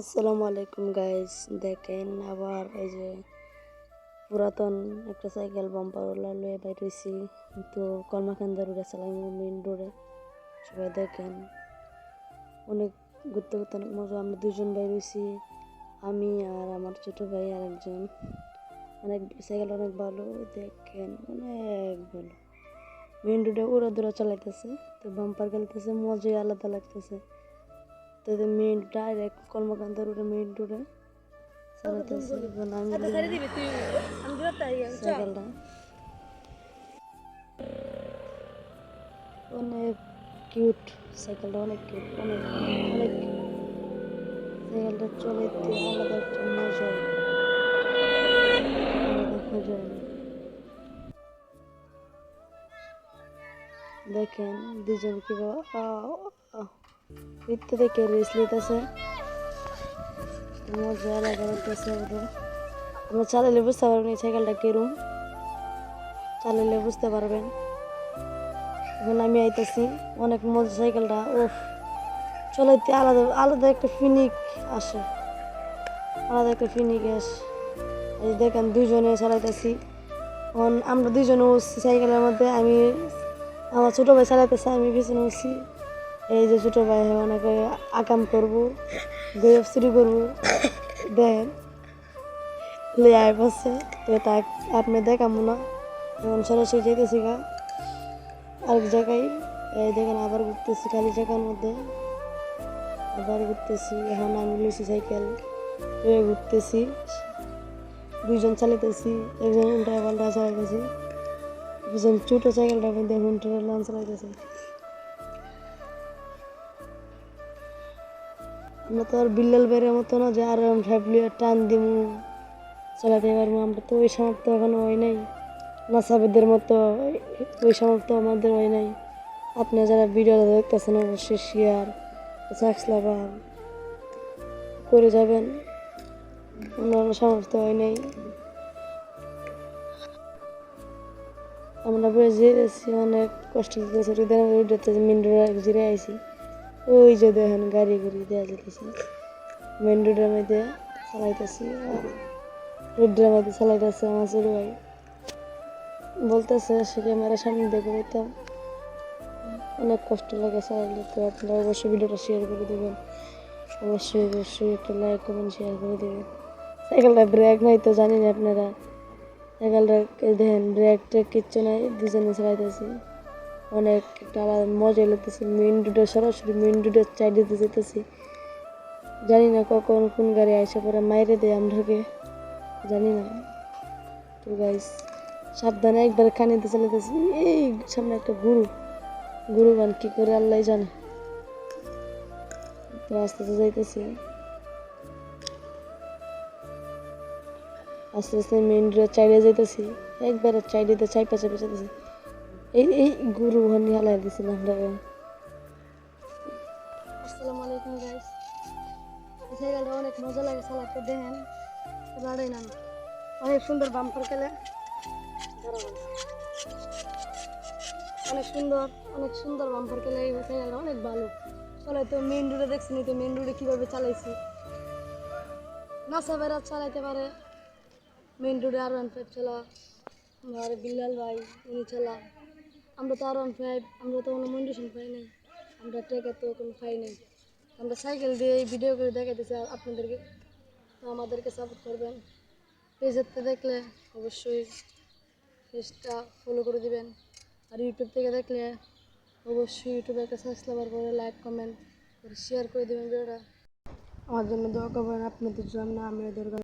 আসসালামু আলাইকুম গাইজ দেখেন আবার এই যে পুরাতন একটা সাইকেল বাম্পার লয়ে বাইর হইছি। তো কলমাকান্দা রোডে মেন রোডে সবাই দেখেন, অনেক ঘুরতে ঘুরতে অনেক মজা। আমরা দুজন বাইর হইছি, আমি আর আমার ছোট ভাই আর একজন। অনেক সাইকেল অনেক ভালো, দেখেন অনেক ভালো। মেন রোডে উড়া দৌড়া চালাইতেছে, তো বাম্পার খেলতেছে, মজাই আলাদা লাগতেছে। তো মেন ডাইরেক্ট কর্মকান্ত রোডে মেন রোডে আমি সাইকেলটা। অনেক কিউট সাইকেলটা অনেক কিউট অনেক অনেক। সাইকেলটা চলাইতে আলাদা একটা মজা মজা দেখেন দুজন কীভাবে ইত্তে দেখে রেস লিতেছে মজা আলাদা লাগতেছে আমরা চালালে বুঝতে পারবেন এই সাইকেলটা কেরম চালালে বুঝতে পারবেন এখন আমি আইতেছি অনেক মজা সাইকেলটা ও চলাইতে আলাদা আলাদা একটা ফিনিক আসে আলাদা একটা ফিনিক আসে এই দেখেন দুজনে চালাইতেছি এখন আমরা দুজনে উঠছি সাইকেলের মধ্যে আমি আমার ছোটো ভাই চালাইতেছে আমি পিছনে উঠছি এই যে ছোটো ভাই অনেকে আকাম করব গরিব চুরি করব। দেখেন লে আয় পাচ্ছে তা আপনি দেখাবো না। এখন সরাসরি যেতেছি গা। আরেক জায়গায়, এই দেখেন আবার ঘুরতেছি, খালি জায়গার মধ্যে। আবার ঘুরতেছি, এখন আমি লুচি সাইকেল লয়ে ঘুরতেছি। দুইজন চালাইতেছি, একজন উল্টা পাল্টা চালাইতেছি। একজন ছোটো সাইকেলটার মধ্যে উল্টা লান চালাইতেছে আমরা তো আর বিল্লাল বেড়ের মতো না যে আর ফ্যাবলি টান দিমু। চালাতে পারব আমরা তো ওই সামর্থ্য এখনও হয় নাই। নাসাবেদের মতো, ওই সামর্থ্য আমাদের হয় নাই। আপনি যারা ভিডিও দেখতেছেন, অবশ্যই শেয়ার সাবস্ক্রাইব করে যাবেন। অন্যান্য সামর্থ্য হয় নাই। আমরা বেজে এসেছি অনেক কষ্ট করতেছি রোডেতে মেন রোডে জিরে আইছি। ওই যে দেখেন গাড়ি গাড়ি দেওয়া যেতেছে মেন রোডের মধ্যে চালাইতেছি। রোডের মধ্যে চালাইতেছে আমার ছোট ভাই। বলতেছে সে ক্যামেরার সামনে দেখে বলতাম অনেক কষ্ট লাগে চালাইলে তো। আপনারা অবশ্যই ভিডিওটা শেয়ার করে দেবেন। অবশ্যই অবশ্যই একটা লাইক কমেন্ট শেয়ার করে দেবেন। সাইকেলটা ব্রেক নাই তো জানি না আপনারা সাইকেলটা দেখেন ব্রেক ট্রেক কিচ্ছু নাই, দুজনে চালাইতেছি। অনেক আলাদা মজা লাগতেছে মেন রোডে সরাসরি মেন রোডে চাই দিতে যেতেছি। জানি না কখন কোন গাড়ি আইসা পরে মাইরে দেয় আমরাকে, জানি না। তো গাইস সাবধানে একবার খানিতে চালাতেছি এই সামনে একটা গুরু গুরু গান কি করে আল্লাহ জানে। তো আস্তে আস্তে যাইতেছি। আস্তে আস্তে মেন রোড চাইডে যাইতেছি। একবারে চাইডেতে চাই পাচে পেঁচাতেছি এই এই গুরু হানি হালাই দিছিলাম আমরা। আসসালামু আলাইকুম গাইস এই সাইকেলটা অনেক মজা লাগে চালাতে দেখেন রাড়াই না, অনেক সুন্দর বাম্পার খেলে। অনেক সুন্দর অনেক সুন্দর বাম্পার খেলে এই সাইকেলটা অনেক ভালো। চলে তো মেন রোডে দেখছি তো মেন রোডে কীভাবে চালাইছি? নাসাবেরা চালাইতে পারে। মেন রোডে আর ওয়ান ফাইভ চালা আর বিল্লাল ভাই, উনি চালা। আমরা তো আর ওয়ান ফাইভ আমরা তো কোনো মন্ডিশন পাই নাই, আমরা ট্রেকে তো কোনো পাই নাই। আমরা সাইকেল দিয়ে ভিডিও করে দেখাইতেছি আপনাদেরকে তো আমাদেরকে সাপোর্ট করবেন। পেজেরতে দেখলে অবশ্যই পেজটা ফলো করে দিবেন। আর ইউটিউব থেকে দেখলে অবশ্যই ইউটিউবে একটা সাবস্ক্রাইবার করে লাইক কমেন্ট করে শেয়ার করে দেবেন ভিডিওটা। আমার জন্য দোয়া করবেন আপনাদের জন্য, আমি দরকার